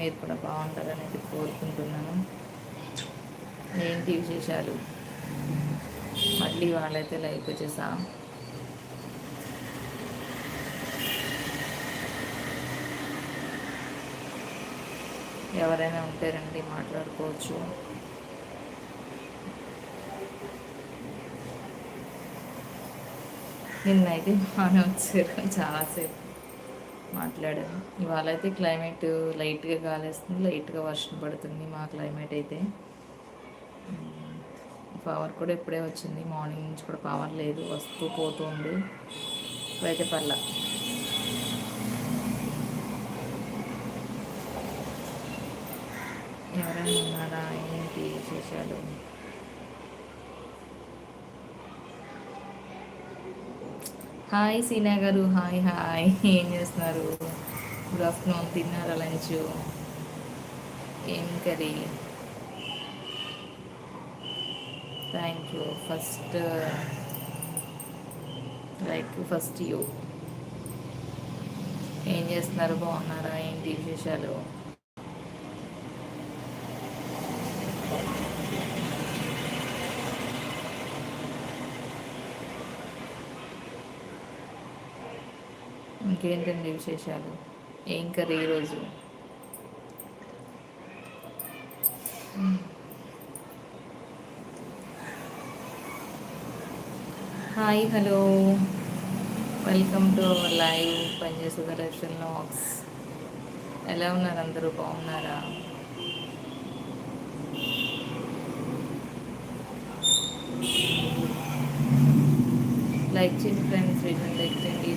మీరు కూడా బాగుంటారనేది కోరుకుంటున్నాను. ఏంటి విశేషాలు మళ్ళీ వాళ్ళైతే లైక్ వచ్చేసా. ఎవరైనా ఉంటే రండి మాట్లాడుకోవచ్చు. నిన్నైతే బాగానే వచ్చారు చాలాసేపు. మాట్లాడాను ఇవాళ అయితే క్లైమేట్ లైట్గా గాలేస్తుంది లైట్గా వర్షం పడుతుంది మా క్లైమేట్ అయితే. పవర్ కూడా ఇప్పుడే వచ్చింది. మార్నింగ్ నుంచి కూడా పవర్ లేదు. వస్తూ పోతుంది. ఇప్పుడైతే పర్ల. ఎవరైనా ఉన్నారా? ఏంటి విశేషాలు? హాయ్ సీనా గారు హాయ్ హాయ్. ఏం చేస్తున్నారు? Good afternoon. తిన్నారా లంచ్? ఏం curry? Thank you first like first you ఏం చేస్తున్నారు? బాగున్నారా? ఏంటి విశేషాలు? ఇంకేంటండి విశేషాలు? ఏం కర్రీ ఈరోజు? Hi hello. Welcome to our live పనిచేసే దర్శన్ లాక్స్. ఎలా ఉన్నారు అందరూ? బాగున్నారా? లైక్ చేయండి ఫ్రెండ్స్ వీడియోని లైక్ చేయండి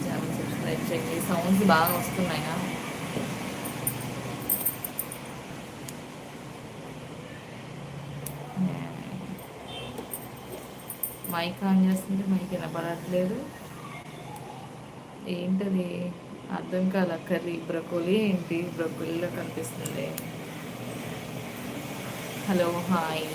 ఛానల్ సబ్స్క్రైబ్ చేయండి సౌండ్స్ బాగా వస్తున్నాయా మైక్ ఆన్ చేస్తుంటే మైక్ వినపడట్లేదు. ఏంటది? అర్థం కాల కర్రీ? బ్రకోలీ ఏంటి? బ్రకోలీలో కనిపిస్తుంది. హలో హాయ్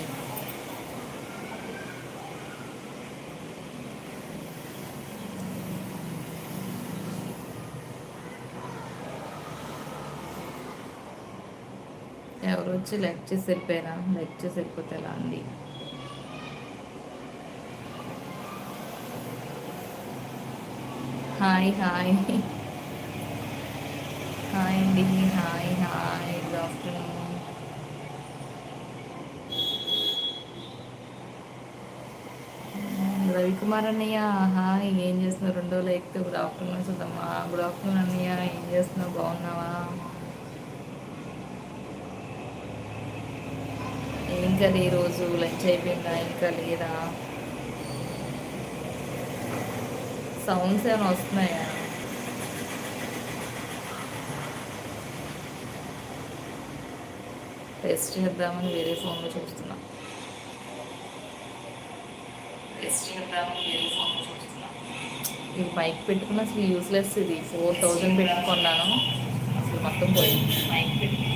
ఎవరు వచ్చి లెక్చర్స్ చేసి వెళ్ళిపోయారా లెక్ చేసి వెళ్ళిపోతే ఎలా అండి హాయ్ హాయ్. హాయ్ అండి hi hi. Good afternoon Ravikumar అన్నయ్య హాయ్. ఏం చేస్తున్నావు రెండో లైక్ గుడ్ ఆఫ్టర్నూన్ చూద్దామా గుడ్ ఆఫ్టర్నూన్ అన్నయ్య. ఏం చేస్తున్నావు? బాగున్నావా? ఇంకా ఈరోజు లంచ్ అయిపోయిందా? ఇంకా లేదా? సౌండ్స్ ఏమైనా వస్తున్నాయా? టెస్ట్ చేద్దామని వేరే ఫోన్లో చూస్తున్నా. టెస్ట్ చేద్దామని వేరే ఫోన్లో చూస్తున్నా. ఇది మైక్ పెట్టుకున్న అసలు యూస్లెస్ ఇది. ఫోర్ థౌజండ్ పెట్టుకున్నాను. అసలు మొత్తం పోయింది. మైక్ పెట్టుకున్న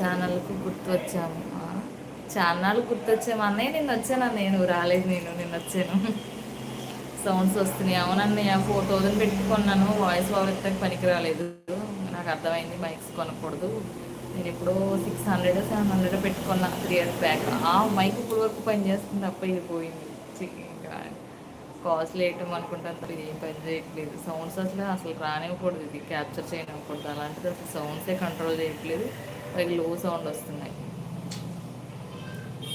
ఛానల్కు గుర్తొచ్చాము ఛానల్ గుర్తొచ్చాము అన్నయ్య నిన్న వచ్చాను నేను రాలేదు నేను నిన్న వచ్చాను. సౌండ్స్ వస్తున్నాయి. అవునన్నయ్య ఫోర్ థౌజండ్ పెట్టుకున్నాను. వాయిస్ ఓవర్ పనికి రాలేదు. నాకు అర్థమైంది మైక్స్ కొనకూడదు. నేను ఎప్పుడో సిక్స్ హండ్రెడ్ సెవెన్ హండ్రెడ్ పెట్టుకున్నా త్రీ ఇయర్స్ బ్యాక్. ఆ మైక్ ఇప్పుడు వరకు పనిచేస్తుంది తప్ప ఇది పోయింది. ఇంకా కాల్స్ వేయటం అనుకుంటాను ఇది ఏం పని చేయట్లేదు. సౌండ్స్ అసలు అసలు రానివ్వకూడదు. ఇది క్యాప్చర్ చేయనివ్వకూడదు. అలాంటిది అసలు సౌండ్సే కంట్రోల్ చేయట్లేదు. పైకి లో సౌండ్ వస్తున్నాయి.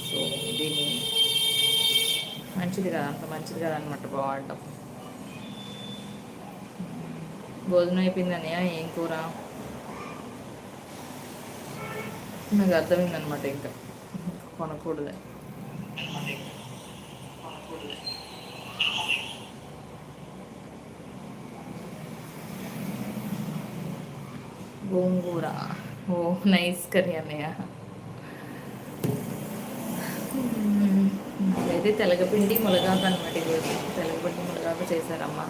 సో దీన్ని మంచిది కదా అంత మంచిది కదా అనమాట బాగుంటాం భోజనం అయిపోయిందని ఏం కూర? నాకు అర్థమైందనమాట ఇంకా. కొనకూడదు. గోంగూర. ఓ నైస్ కర్రీ అన్నయ్య అయితే తెలగపిండి ములగాకు అనమాట ఈరోజు తెలగపిండి ములగాకు చేశారమ్మా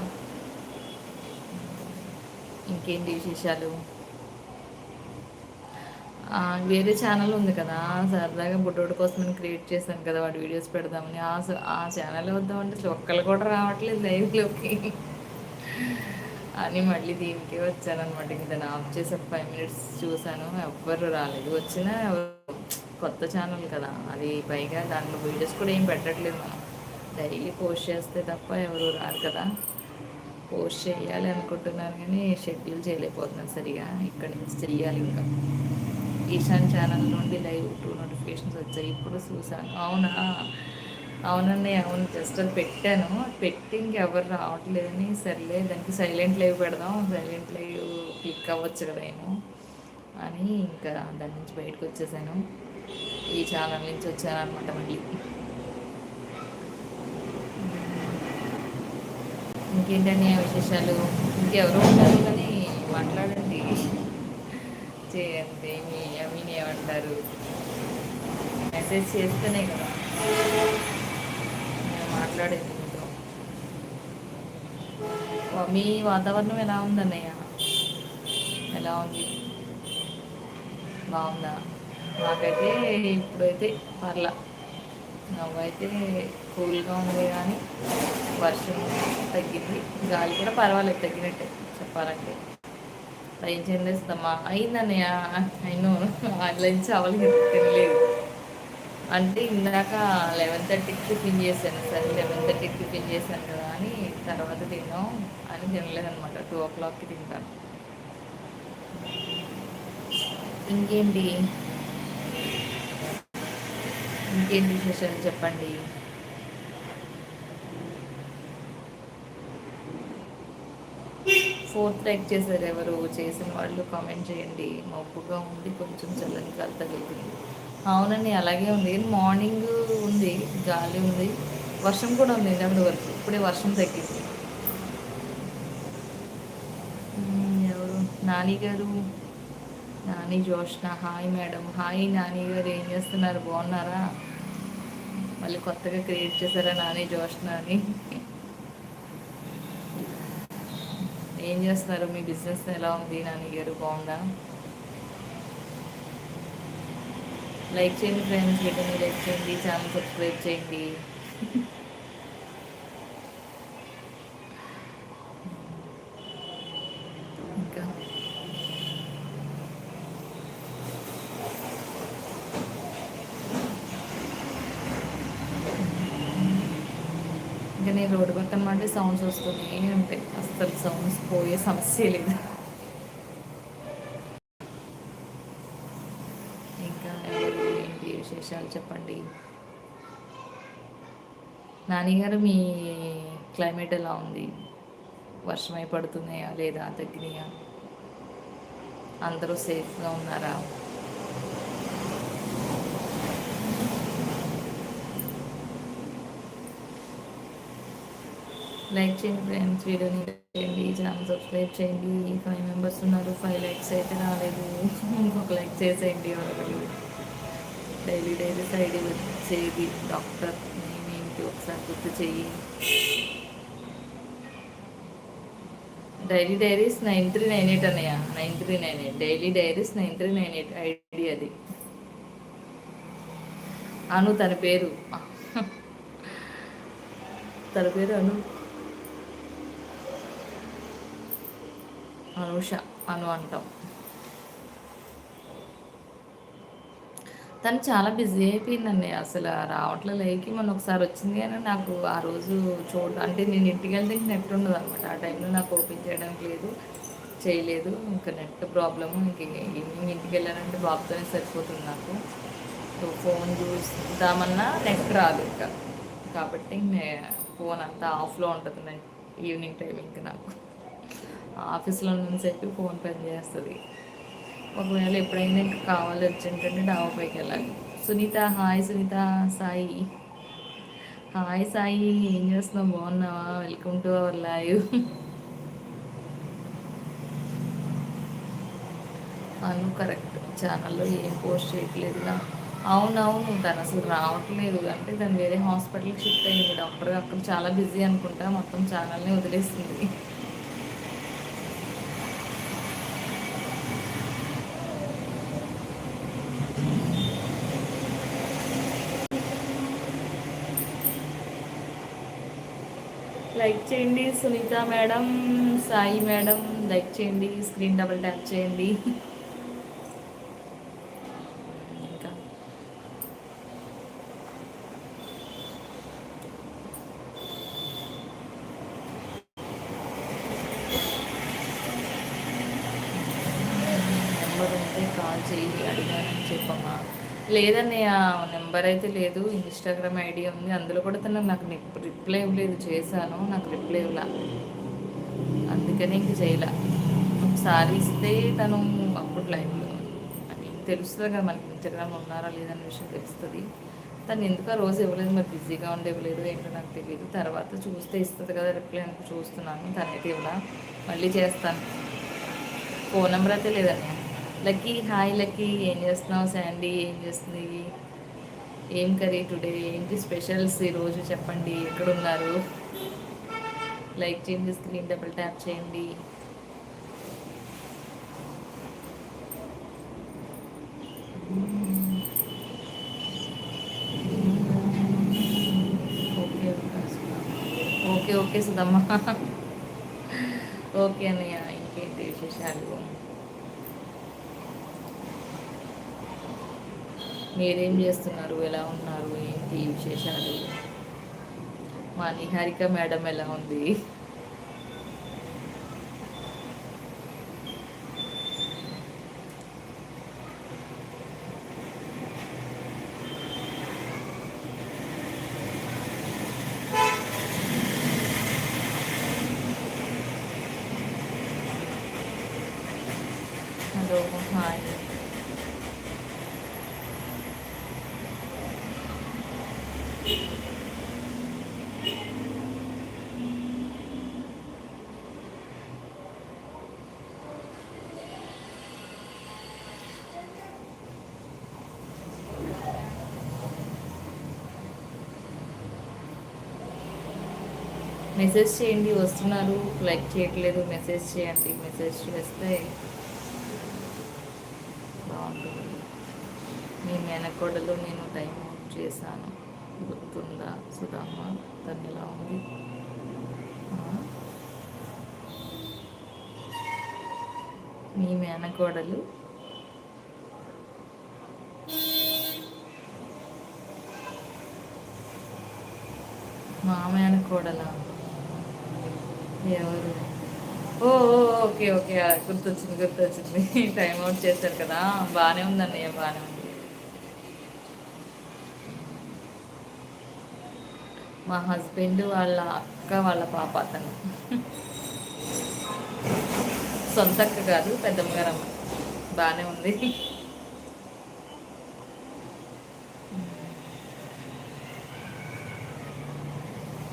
ఇంకేంటి విశేషాలు వేరే ఛానల్ ఉంది కదా సరదాగా బుడ్డోడి కోసం నేను క్రియేట్ చేశాను కదా వాడి వీడియోస్ పెడదామని ఆ ఆ ఛానల్ వద్దామంటే అసలు ఒక్కళ్ళు కూడా రావట్లేదు లైవ్లోకి అని మళ్ళీ దీనికే వచ్చానమాట ఇంక దాన్ని ఆఫ్ చేసి ఒక ఫైవ్ మినిట్స్ చూశాను. ఎవ్వరు రాలేదు. వచ్చినా కొత్త ఛానల్ కదా. అది పైగా దాంట్లో వీడియోస్ కూడా ఏం పెట్టట్లేదు మనం. డైలీ పోస్ట్ చేస్తే తప్ప ఎవరు రారు కదా. పోస్ట్ చేయాలి అనుకుంటున్నాను కానీ షెడ్యూల్ చేయలేకపోతున్నాను సరిగా. ఇక్కడ నుంచి చెయ్యాలి ఇంకా. ఈశాన్ ఛానల్ నుండి లైవ్ టూ నోటిఫికేషన్స్ వచ్చాయి. ఇప్పుడు చూసాను అవునా? అవునండి అవును. జస్ట్ అది పెట్టాను. పెట్టి ఇంకెవరు రావట్లేదని సర్లే దానికి సైలెంట్ లైవ్ పెడదాం సైలెంట్ లైవ్ క్లిక్ అవ్వచ్చు కదా నేను అని ఇంకా దాని నుంచి బయటకు వచ్చేసాను. ఈ ఛానల్ నుంచి వచ్చాను అనమాట మళ్ళీ ఇంకేంటని విశేషాలు? ఇంకెవరు ఉంటారు కానీ మాట్లాడండి. చేయండి మీ అమ్మీని ఏమంటారు? మెసేజ్ చేస్తేనే కదా. మాట్లాడేది మీ వాతావరణం ఎలా ఉందన్నయ్య? ఎలా ఉంది? బాగుందా? నాకైతే ఇప్పుడైతే పర్లా. నవ్వైతే కూల్గా ఉంది కానీ వర్షం తగ్గింది. గాలి కూడా పర్వాలేదు తగ్గినట్టే చెప్పాలంటే. ఏం చేస్తామా అయిందన్నయ్య. అయినో లంచ్ అవ్వలేదు తినలేదు. అంటే ఇందాక లెవెన్ థర్టీకి టిఫిన్ చేశాను. సరే లెవెన్ థర్టీకి టిఫిన్ చేశాను కదా అని తర్వాత తిన్నాం అని తినలేదనమాట టూ ఓ క్లాక్కి తింటాను. ఇంకేంటి? ఇంకేంటి విశేషాలు చెప్పండి? ఫోర్త్ లైక్ చేశారు ఎవరు? చేసిన వాళ్ళు కామెంట్ చేయండి. మబ్బుగా ఉంది. కొంచెం చల్లని తగులుతుంది అవునండి అలాగే ఉంది. మార్నింగ్ ఉంది గాలి ఉంది. వర్షం కూడా ఉంది ఇంతకుడు వరకు. ఇప్పుడే వర్షం తగ్గింది. ఎవరు? నాని గారు? Nani Joshna. Hi madam. Hi Nani గారు ఏం చేస్తున్నారు? బాగున్నారా? మళ్ళీ కొత్తగా క్రియేట్ చేశారా నాని జోష్న అని? ఏం చేస్తున్నారు? మీ బిజినెస్ ఎలా ఉంది? నాని గారు బాగుందా? లైక్ చేయండి ఫ్రెండ్స్ వీడియోని లైక్ చేయండి ఛానల్ సబ్స్క్రైబ్ చేయండి. ఇంకా. ఇంకా నేను రోడ్డు పక్కన అంటే సౌండ్స్ వస్తున్నాయి ఉంటాయి. అస్సలు సౌండ్స్ పోయే సమస్య లేదు ఇంకా ఎవరు ఏంటి విశేషాలు చెప్పండి. నానిగారు మీ క్లైమేట్ ఎలా ఉంది? వర్షమై పడుతున్నాయా? లేదా తగ్గినాయా? అందరూ సేఫ్గా ఉన్నారా? లైక్ చేయండి ఫ్రెండ్స్ వీడియోని చేయండి ఛానల్ సబ్స్క్రైబ్ చేయండి. ఫైవ్ మెంబర్స్ ఉన్నారు ఫైవ్ లైక్స్ అయితే రాలేదు. ఇంకొక లైక్ చేసేయండి వాళ్ళకి డైలీ డైలీ సైడ్ వచ్చేది డాక్టర్ నేనేంటి ఒకసారి గుర్తు చెయ్యి. Daily diaries nine three nine eight అన్నయ్య. Nine three nine eight. Daily diaries nine three nine eight ID అది. అను తన పేరు. తన పేరు అను. అనుష. అను అంటాం. తను చాలా బిజీ అయిపోయిందండి. అసలు రావట్లే లేకి మొన్న ఒకసారి వచ్చింది కానీ నాకు ఆ రోజు చూడ అంటే నేను ఇంటికి వెళ్తే నెట్ ఉండదు అనమాట. ఆ టైంలో నాకు ఓపెన్ చేయడానికి లేదు చేయలేదు. ఇంకా నెట్ ప్రాబ్లము ఇంక ఈవినింగ్ ఇంటికి వెళ్ళానంటే బాబుతోనే సరిపోతుంది నాకు. సో ఫోన్ చూద్దామన్నా నెట్ రాదు ఇంకా. కాబట్టి నే- ఫోన్ అంతా ఆఫ్లో ఉంటుంది నెట్ ఈవినింగ్ టైం ఇంకా నాకు. ఆఫీస్లో ఉన్నసేపు ఫోన్ పని చేస్తుంది. ఒకవేళ ఎప్పుడైనా ఇంకా కావాలి వచ్చింటే డాబా పైకి వెళ్ళాలి. సునీత హాయ్ సునీత సాయి. హాయ్ సాయి ఏం చేస్తున్నావు? బాగున్నావా? Welcome to our live. Anu correct. ఛానల్లో ఏం పోస్ట్ చేయట్లేదుగా. అవునవును తను అసలు రావట్లేదు. అంటే తను వేరే హాస్పిటల్కి షిఫ్ట్ అయ్యింది డాక్టర్ అక్కడ చాలా బిజీ అనుకుంటా. మొత్తం ఛానల్ని వదిలేస్తుంది లైక్ చేయండి. Sunitha madam Sai madam like చేయండి. స్క్రీన్ డబుల్ ట్యాప్ చేయండి. ఇంకా. నెంబర్ ఉంటే కాల్ చేయి అడిగానని చెప్పమ్మా. లేదన్నయ్య నెంబర్ అయితే లేదు. ఇన్స్టాగ్రామ్ ఐడి ఉంది. అందులో కూడా తను నాకు రిప్లై ఇవ్వలేదు. చేశాను. నాకు రిప్లై ఇవ్వలా. అందుకని ఇంక చేయలే. ఒకసారి ఇస్తే తను అప్పుడు లైవ్లో తెలుస్తుంది కదా మనకి ఇన్స్టాగ్రామ్ ఉన్నారా లేదనే విషయం తెలుస్తుంది. తను ఎందుకు ఆ రోజు ఇవ్వలేదు? మరి బిజీగా ఉండి ఇవ్వలేదు ఏంటో నాకు తెలియదు తర్వాత చూస్తే ఇస్తుంది కదా రిప్లై అనుకు చూస్తున్నాను. తనైతే ఇవ్వలా. మళ్ళీ చేస్తాను. ఫోన్ నెంబర్ అయితే లేదండి. Lucky hi Lucky. ఏం చేస్తున్నావు? శాండీ ఏం చేస్తుంది? ఏం కర్రీ టుడే ఏంటి స్పెషల్స్ ఈరోజు చెప్పండి? ఎక్కడున్నారు? లైక్ చేయండి స్క్రీన్ డబుల్ ట్యాప్ చేయండి. Okay okay okay Sudhamma. Okay అన్నయ్య ఇంకేంటి విశేషాలు? మీరేం చేస్తున్నారు? ఎలా ఉన్నారు? ఏంటి విశేషాలు? మా నిహారిక మేడం ఎలా ఉంది? Hello hi. మెసేజ్ చేయండి వస్తున్నారు. లైక్ చేయట్లేదు మెసేజ్ చేయండి మెసేజ్ చేస్తే బాగుంటుంది. మీ మేనకోడలో నేను టైం అవుట్ చేశాను. గుర్తుందా సుధామ్మ తను ఎలా ఉంది? మీ మేనకోడలు? మా మేనకోడలా? ఎవరు? ఓ ఓకే ఓకే గుర్తొచ్చింది గుర్తొచ్చింది. టైం అవుట్ చేశారు కదా. బాగానే ఉందండి బాగానే ఉంది. మా హస్బెండ్ వాళ్ళ అక్క వాళ్ళ పాప అతను. సొంత అక్క కాదు పెద్దమ్మ గారు అమ్మ బాగానే ఉంది.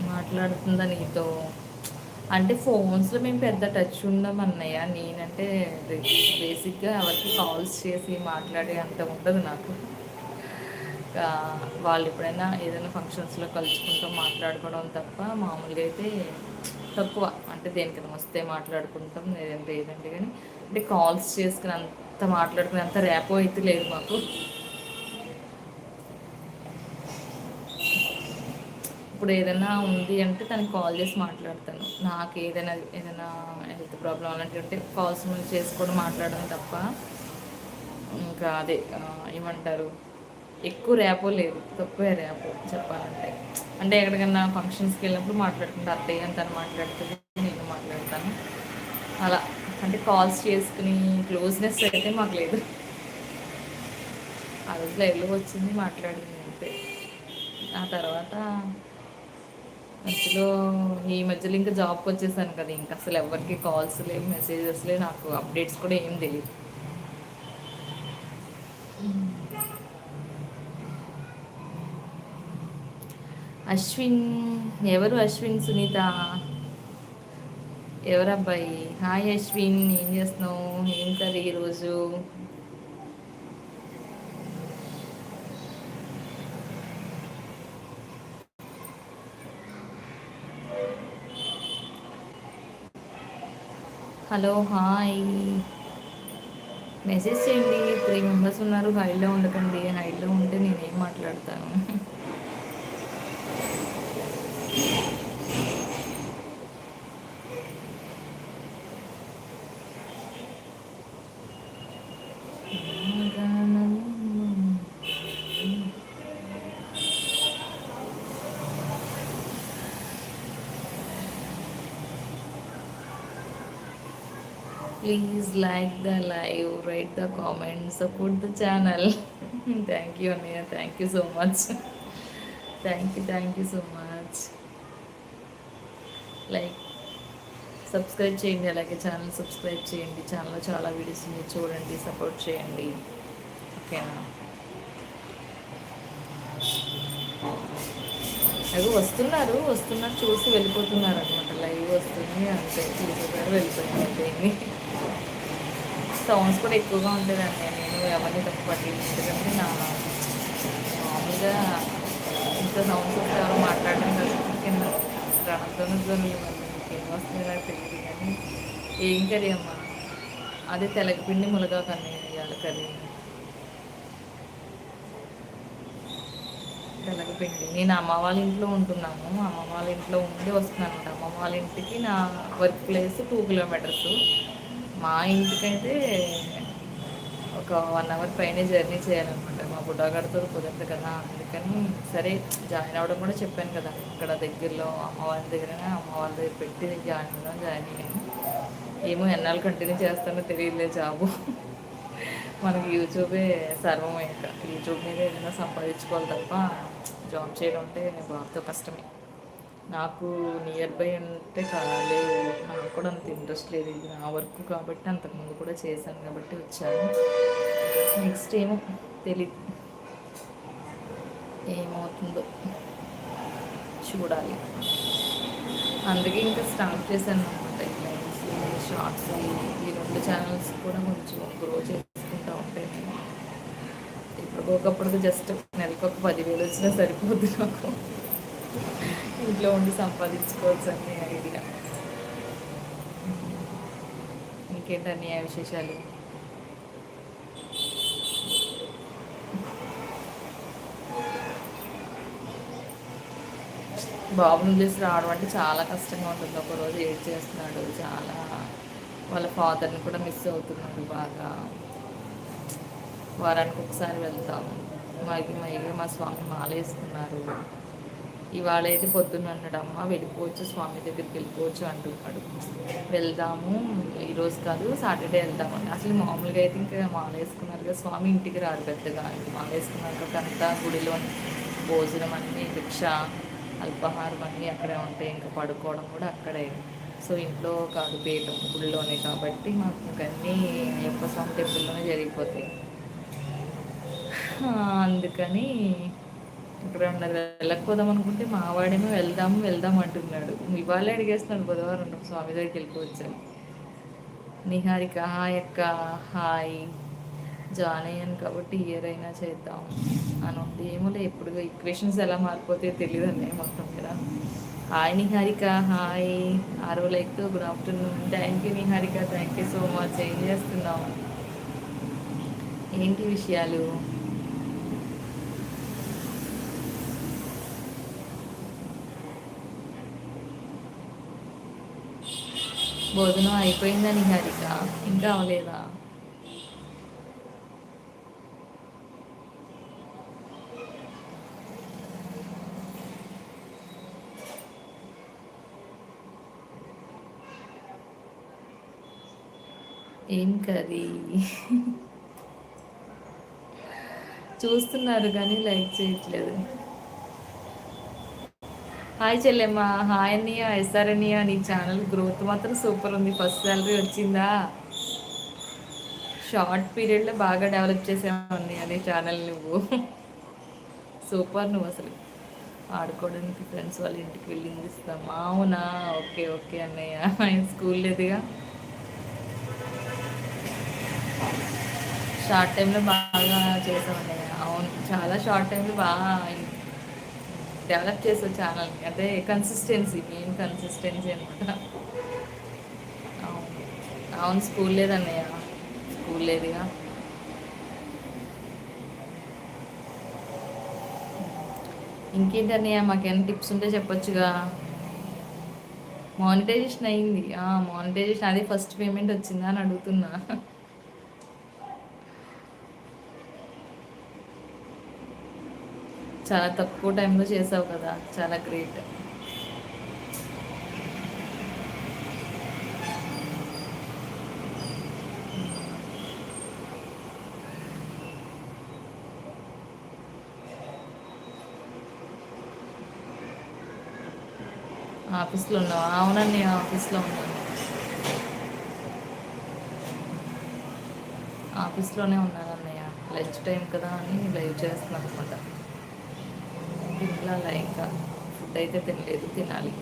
మాట్లాడుతుందా నీతో? అంటే ఫోన్స్లో మేము పెద్ద టచ్ ఉండం అన్నయ్య. నేనంటే బేసిక్గా ఎవరికి కాల్స్ చేసి మాట్లాడే అంత ఉండదు నాకు. వాళ్ళు ఎప్పుడైనా ఏదైనా ఫంక్షన్స్లో కలుసుకుంటాం మాట్లాడుకోవడం తప్ప మామూలుగా అయితే తక్కువ. అంటే దేనికైనా వస్తే మాట్లాడుకుంటాం లేదంటే ఏదంటే కానీ. అంటే కాల్స్ చేసుకుని అంత మాట్లాడుకునే అంత ర్యాపో అయితే లేదు మాకు. ఇప్పుడు ఏదైనా ఉంది అంటే తనకి కాల్ చేసి మాట్లాడతాను. నాకు ఏదైనా ఏదైనా హెల్త్ ప్రాబ్లం అలాంటివి ఉంటే కాల్స్ ముందు చేసుకోవడం మాట్లాడడం తప్ప ఇంకా అదే ఏమంటారు ఎక్కువ ర్యాపో లేదు. తక్కువే ర్యాపో చెప్పాలంటే. అంటే ఎక్కడికన్నా ఫంక్షన్స్కి వెళ్ళినప్పుడు మాట్లాడుకుంటే అత్తయ్య అని తను మాట్లాడుతుంది నేను మాట్లాడతాను. అలా. అంటే కాల్స్ చేసుకుని క్లోజ్నెస్ అయితే మాకు లేదు. ఆ రోజు లైవ్లో వచ్చింది మాట్లాడింది అంతే. ఆ తర్వాత మధ్యలో ఈ మధ్యలో ఇంకా జాబ్కి వచ్చేసాను కదా ఇంకా అసలు ఎవరికి కాల్స్ లేవు మెసేజెస్ లేవు నాకు అప్డేట్స్ కూడా ఏం తెలియదు అశ్విన్ ఎవరు అశ్విన్ సునీత? ఎవరబ్బాయి? హాయ్ అశ్విన్ ఏం చేస్తున్నావు? ఏం కర్రీ ఈరోజు? Hello hi. మెసేజ్ చేయండి. త్రీ మెంబర్స్ ఉన్నారు. హైలో ఉండకండి. హైలో ఉంటే నేనేం మాట్లాడతాను? Please like the live write the comment support the channel thank you అన్నయ్య thank you so much thank you thank you so much like subscribe చేయండి అలాగే ఛానల్ సబ్స్క్రైబ్ చేయండి. ఛానల్లో చాలా వీడియోస్ మీరు చూడండి సపోర్ట్ చేయండి. ఓకేనా అవి వస్తున్నారు వస్తున్నారు చూసి వెళ్ళిపోతున్నారు అనమాట లైవ్ వస్తుంది అంతే చూసేసారు వెళ్ళిపోయింది సౌండ్స్ కూడా ఎక్కువగా ఉంటుందండి నేను ఎవరిని తప్పు పట్టలేదు ఎందుకంటే నా మామూలుగా ఇంత సౌండ్స్ వస్తే ఎవరు మాట్లాడడం కదా. కింద ఇంకేం వస్తుంది నాకు తెలియదు కానీ ఏం కర్రీ అమ్మా? అదే తెలగపిండి ములగా కన్నీ ఇవాళ కర్రీ. తెలగపిండి. నేను అమ్మ వాళ్ళ ఇంట్లో ఉంటున్నాను అమ్మ వాళ్ళ ఇంట్లో ఉండి వస్తున్నాను అమ్మ వాళ్ళ ఇంటికి నా వర్క్ ప్లేస్ టూ కిలోమీటర్స్ మా ఇంటికైతే ఒక వన్ అవర్ పైన జర్నీ చేయాలన్నమాట. మా బుడ్డగాడితో కుదరదు కదా అందుకని సరే జాయిన్ అవ్వడం కూడా చెప్పాను కదా ఇక్కడ దగ్గరలో అమ్మ వాళ్ళ దగ్గరనే అమ్మ వాళ్ళ దగ్గర పెట్టి జాయిన్ అవ్వడం జాయిన్ అయ్యాను. ఏమో ఎన్నాళ్ళు కంటిన్యూ చేస్తానో తెలియలే జాబు. మనకి యూట్యూబే సర్వం ఇంకా. యూట్యూబ్ మీద ఏదైనా సంపాదించుకోవాలి తప్ప జాబ్ చేయడం అంటే బాగా కష్టమే. నాకు నియర్ బై అంటే కాలేదు నాకు కూడా అంత ఇంట్రెస్ట్ లేదు. ఇది నా వర్క్ కాబట్టి అంతకుముందు కూడా చేశాను కాబట్టి వచ్చాను. నెక్స్ట్ ఏమో తెలియదు ఏమవుతుందో చూడాలి. అందుకే ఇంకా స్టార్ట్ చేశాను అనమాట షార్ట్స్ ఈ రెండు ఛానల్స్ కూడా కొంచెం గ్రో చేసుకుంటూ ఉంటాయి నేను ఇప్పటికొకప్పుడు జస్ట్ నెలకు ఒక పదివేలు వచ్చినా సరిపోద్ది నాకు. ఇంట్లో ఉండి సంపాదించుకోవచ్చు అన్ని ఐడియా. ఇంకేంటన్నీ ఆ విశేషాలు? బాబుని చేసి రావడం అంటే చాలా కష్టంగా ఉంటుంది. ఒకరోజు ఏడ్ చేస్తున్నాడు. చాలా వాళ్ళ ఫాదర్ని కూడా మిస్ అవుతున్నాడు బాగా. వారానికి ఒకసారి వెళ్తాము. మాకి మైగా మా స్వామి మాలేసుకున్నారు. ఇవాళ అయితే పొద్దున్న అన్నాడమ్మ వెళ్ళిపోవచ్చు స్వామి దగ్గరికి వెళ్ళిపోవచ్చు అంటున్నాడు. వెళ్దాము ఈరోజు కాదు సాటర్డే వెళ్దామని అసలు మామూలుగా అయితే ఇంకా మాల వేసుకున్నారు కదా స్వామి ఇంటికి రాడు పెద్దగా. మాల వేసుకున్నారు అంతా గుడిలో భోజనం అన్నీ భిక్ష అల్పాహారం అన్నీ అక్కడే ఉంటాయి ఇంకా పడుకోవడం కూడా అక్కడే. సో ఇంట్లో కాదు పీఠం గుడిలోనే కాబట్టి మాకు అన్నీ అయ్యప్ప స్వామి టెంపుల్లోనే జరిగిపోతాయి. అందుకని ఇక్కడ ఉన్నారు వెళ్ళకపోదాం అనుకుంటే మా వాడేమో వెళ్దాము వెళ్దాం అంటున్నాడు. ఇవాళ అడిగేస్తున్నాడు బుధవారం స్వామి దగ్గరికి వెళ్ళిపోవచ్చాను. నిహారిక హాయ్ అక్క హాయ్. జాయిన్ అయ్యాను కాబట్టి ఇయర్ అయినా చేద్దాం అని ఉంది. ఏమోలే ఎప్పుడు ఈక్వేషన్స్ ఎలా మారిపోతే తెలియదు అన్నయ్య మొత్తం కదా హాయ్ నిహారిక హాయ్. ఆరో like good afternoon thank you Niharika thank you so much ఏం చేస్తున్నావు? ఏంటి విషయాలు? భోజనం అయిపోయిందని హరిక. ఇంకా అవలేదా? ఏం కర్రీ? చూస్తున్నారు కానీ లైక్ చేయట్లేదు. హాయ్ చెల్లెమ్మ. హాయ్ అన్నయ్య ఎస్ఆర్ అన్నయ్య. నీ ఛానల్ గ్రోత్ మాత్రం సూపర్ ఉంది. ఫస్ట్ శాలరీ వచ్చిందా? షార్ట్ పీరియడ్లో బాగా డెవలప్ చేసావు అన్నయ్య నీ ఛానల్ నువ్వు. సూపర్ నువ్వు అసలు. ఆడుకోవడానికి ఫ్రెండ్స్ వాళ్ళ ఇంటికి వెళ్ళి ఇస్తాం అవునా? ఓకే ఓకే అన్నయ్య. స్కూల్ లేదుగా? షార్ట్ టైంలో బాగా చేసాం అన్నయ్య. అవును చాలా షార్ట్ టైంలో బాగా డెవలప్ చేసే ఛానల్ అంటే కన్సిస్టెన్సీ మెయిన్ కన్సిస్టెన్సీ అనమాట. అవును. అవును స్కూల్ లేదన్నయ్య. స్కూల్ లేదుగా ఇంకేంటన్నయ్య? మాకేమైనా టిప్స్ ఉంటే చెప్పొచ్చుగా? మానిటైజేషన్ అయింది. మానిటైజేషన్ అది ఫస్ట్ పేమెంట్ వచ్చిందా అని అడుగుతున్నా. చాలా తక్కువ టైంలో చేసావు కదా. చాలా గ్రేట్. ఆఫీస్లో ఉన్నావా? అవునండి ఆఫీస్లో ఉన్నాను. ఆఫీస్లోనే ఉన్నాను అన్నయ్య లంచ్ టైం కదా అని లైవ్ చేస్తున్నాను అనుకుంటా తినాల ఇంకా. ఫుడ్ అయితే తినలేదు తినాలి.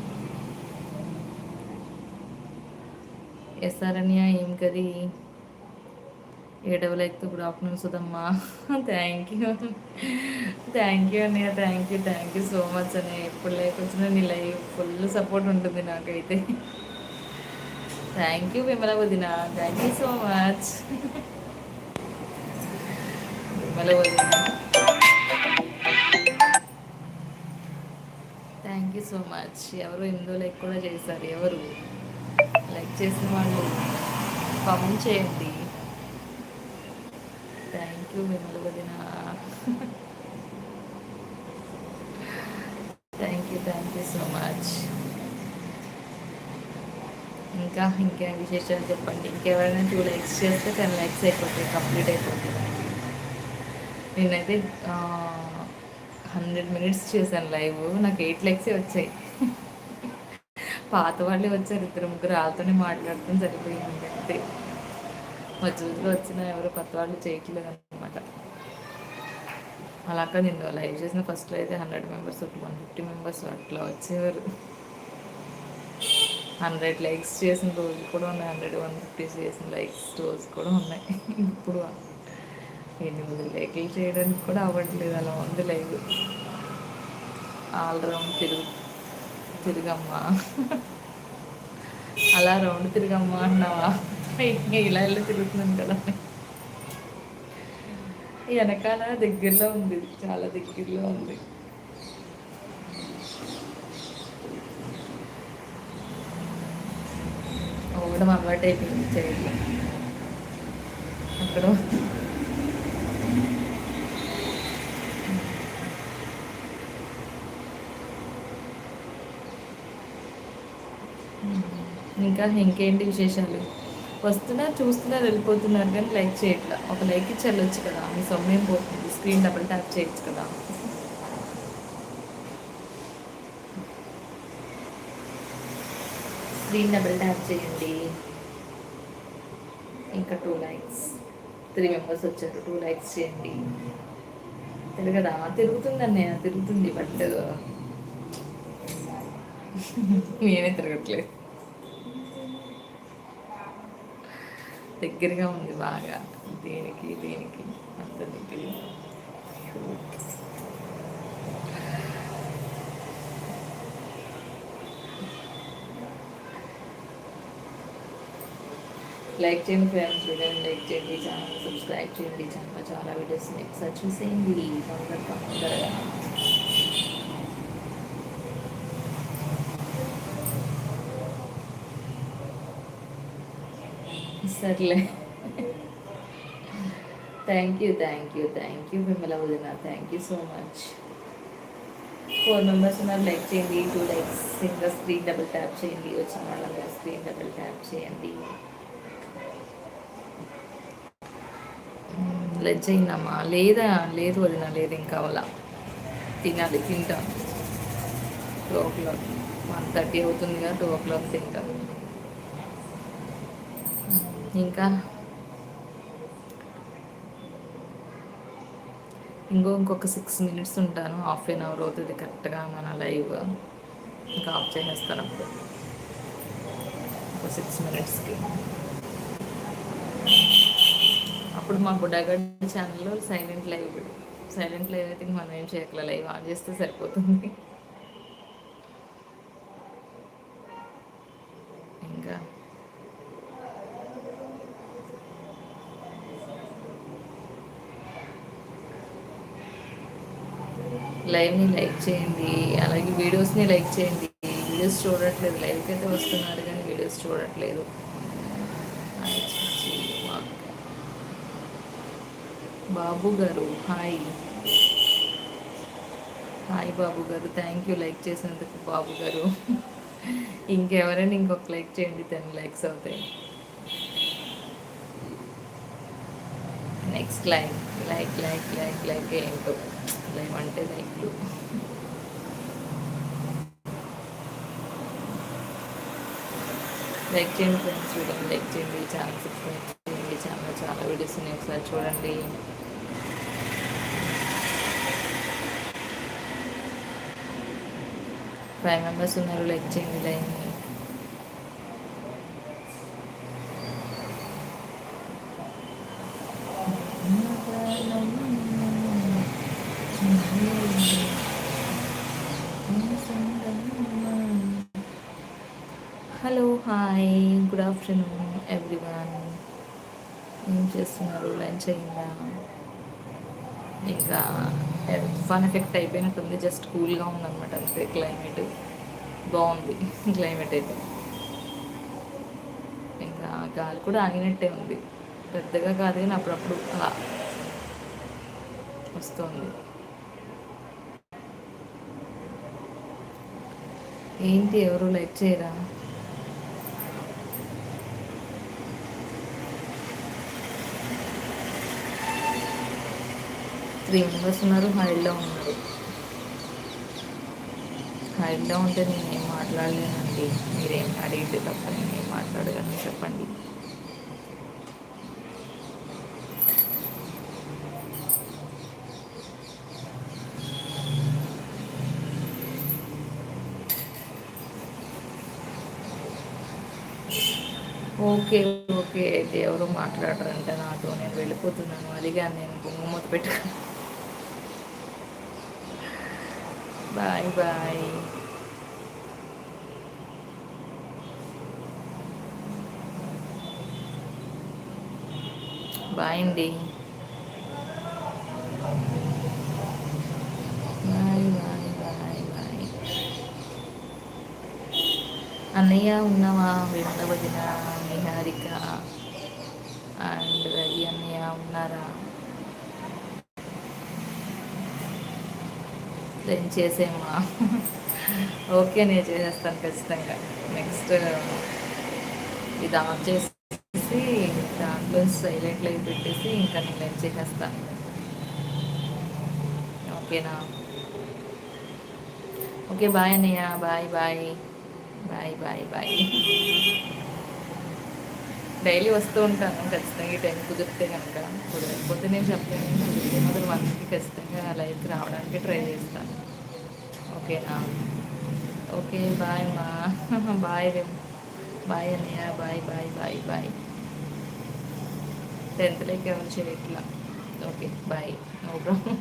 ఎస్ అరణ్య ఏం కది ఏ డబుల్ అయితే good afternoon Sudhamma. Thank you thank you అన్నయ్య. Thank you thank you so much అన్నయ్య. ఎప్పుడు లేకొచ్చినా నీ లైఫ్ ఫుల్ సపోర్ట్ ఉంటుంది నాకైతే. థ్యాంక్ యూ విమల వదిన. Thank you so much Vimala వదిన. థ్యాంక్ యూ సో మచ్ ఎవరు ఎనిమిదో లైక్ కూడా చేశారు ఎవరు? లైక్ చేసిన వాళ్ళు కామెంట్ చేయండి. థ్యాంక్ యూ మిమ్మల్ని వదిన. Thank you thank you so much ఇంకా ఇంకేం విశేషాలు చెప్పండి? ఇంకెవరైనా టూ లైక్స్ చేస్తే టెన్ లైక్స్ అయిపోతాయి కంప్లీట్ అయిపోతాయి. నేనైతే హండ్రెడ్ మినిట్స్ చేశాను లైవ్. నాకు ఎయిట్ లైక్సే వచ్చాయి. పాత వాళ్ళే వచ్చారు. ఇద్దరు ముగ్గురు వాళ్ళతోనే మాట్లాడటం సరిపోయింది అంతే. మధ్యలో వచ్చిన ఎవరు కొత్త వాళ్ళు చేయట్లేదు అనమాట అలాగా నేను లైవ్ చేసిన ఫస్ట్లో అయితే hundred members one fifty members అట్లా వచ్చేవారు. హండ్రెడ్ లైక్స్ చేసిన రోజులు కూడా ఉన్నాయి. హండ్రెడ్ వన్ ఫిఫ్టీ చేసిన లైక్స్ రోజు కూడా ఉన్నాయి. ఇప్పుడు ఎనిమిది లేఖలు చేయడానికి కూడా అవ్వట్లేదు అలా ఉంది లైవ్ ఆల్ రౌండ్ తిరుగు తిరుగమ్మా. అలా రౌండ్ తిరుగమ్మా అన్నావా? ఇలా ఇలా తిరుగుతున్నాను కదా. వెనకాల దగ్గరలో ఉంది చాలా దగ్గరలో ఉంది. అవ్వడం అలవాటు అయిపోయింది చేయడం అక్కడ ఇంకా ఇంకేంటి విశేషాలు? వస్తున్నారు చూస్తున్నారు వెళ్ళిపోతున్నారు కానీ లైక్ చేయట్లా. ఒక లైక్ ఇచ్చి వెళ్ళొచ్చు కదా. మీ సొమ్మేం పోతుంది. స్క్రీన్ డబుల్ ట్యాప్ చేయొచ్చు కదా. స్క్రీన్ డబుల్ ట్యాప్ చేయండి. ఇంకా టూ లైక్స్. త్రీ మెంబర్స్ వచ్చారు. టూ లైక్స్ చేయండి. తిరగదా? తిరుగుతుంది అన్నయ్య తిరుగుతుంది బట్ నేనే తిరగట్లేదు. దగ్గరగా ఉంది బాగా దేనికి దీనికి అంతనికి లైక్ చేయండి ఫ్రెండ్స్ వీడియోని లైక్ చేయండి ఛానల్ సబ్స్క్రైబ్ చేయండి ఛానల్ చాలా వీడియోస్ ఒకసారి చూసేయండి తొందరగా తొందరగా సర్లే thank you thank you thank you Vimala వదిన thank you so much four members ఉన్నారు లైక్ చేయండి. టూ లైక్స్ ఇంకా స్క్రీన్ డబుల్ ట్యాప్ చేయండి. వచ్చిన వాళ్ళందరూ స్క్రీన్ డబుల్ ట్యాప్ చేయండి. Hmm, లెజ్ అయిందమ్మా. లేదా లేదు వదిన లేదు ఇంకా అలా తినాలి తింటాం. Two o'clock one thirty అవుతుంది కదా టూ ఓ క్లాక్ తింటాం. ఇంకా ఇంకో ఇంకొక సిక్స్ మినిట్స్ ఉంటాను. హాఫ్ అన్ అవర్ అవుతుంది కరెక్ట్గా మన లైవ్. ఇంకా ఆఫ్ చేసేస్తాను అప్పుడు. ఒక సిక్స్ మినిట్స్కి. అప్పుడు మా బుడ్డాగడ్ ఛానల్లో సైలెంట్ లైవ్ సైలెంట్ లైవ్ అయితే మనం ఏం చేయట్లే. లైవ్ ఆన్ చేస్తే సరిపోతుంది. లైవ్ని లైక్ చేయండి అలాగే వీడియోస్ని లైక్ చేయండి. వీడియోస్ చూడట్లేదు లైవ్కి అయితే వస్తున్నారు కానీ వీడియోస్ చూడట్లేదు. బాబు గారు హాయ్. హాయ్ బాబు గారు థ్యాంక్ యూ లైక్ చేసినందుకు బాబు గారు. ఇంకెవరైనా ఇంకొక లైక్ చేయండి టెన్ లైక్స్ అవుతాయి. Next like like like like like ఏంటో లైవ్ అంటే లైక్లు లైక్ చేయండి ఫ్రెండ్స్ వీడియో లైక్ చేయండి ఛానల్ సబ్స్క్రైబ్ చేయండి ఛానల్ చాలా వీడియోస్ ఉన్నాయి ఒకసారి చూడండి. ఫైవ్ మెంబర్స్ ఉన్నారు లైక్ చేయండి. Line hello hi good afternoon everyone ఏం చేస్తున్నారు? లంచ్ అయిందా? ఇంకా ఫన్ ఎఫెక్ట్ అయిపోయినట్టుంది. జస్ట్ కూల్గా ఉందన్నమాట అంతే. క్లైమేట్ బాగుంది. క్లైమేట్ అయితే. ఇంకా గాలి కూడా ఆగినట్టే ఉంది. పెద్దగా కాదు కానీ అప్పుడప్పుడు అలా వస్తుంది. ఏంటి ఎవరు లైక్ చేయరా? త్రీ మెంబర్స్ ఉన్నారు హైడ్లో ఉన్నారు. హైడ్లో ఉంటే నేను ఏం మాట్లాడలేనండి. మీరేం అడిగితే తప్ప నేను ఏం మాట్లాడగలను చెప్పండి. Okay okay. అయితే ఎవరు మాట్లాడరంటే నాతో. నేను వెళ్ళిపోతున్నాను. అదిగా నేను మూత పెట్టుకున్నాను బాయ్ బాయ్ బాయ్ అండి బాయ్ బాయ్ బాయ్ బాయ్ అన్నయ్య ఉన్నావా? విమల వదిన నిహారిక అండ్ రవి అన్నయ్య ఉన్నారా? నేను చేసేమా ఓకే నేను చేసేస్తాను ఖచ్చితంగా. నెక్స్ట్ uh, ఇది ఆఫ్ చేసి దాంట్లో సైలెంట్లో పెట్టేసి ఇంకా నేను నేను చేసేస్తాను? ఓకేనా? ఓకే బాయ్ అన్నయ్య. Bye bye bye bye bye daily వస్తూ ఉంటాను ఖచ్చితంగా ఈ టైం కుదిరితే కనుక కుదరకపోతే నేను చెప్పలేను కుదిరితే మాత్రం వన్కి ఖచ్చితంగా లైఫ్కి రావడానికి ట్రై చేస్తాను. ఓకేనా? ఓకే బాయ్ మా బాయ్ బాయ్ అన్నయ్య బాయ్ బాయ్ బాయ్ బాయ్. టెన్త్లోకి ఎవరు చేయట్లా? Okay bye. No problem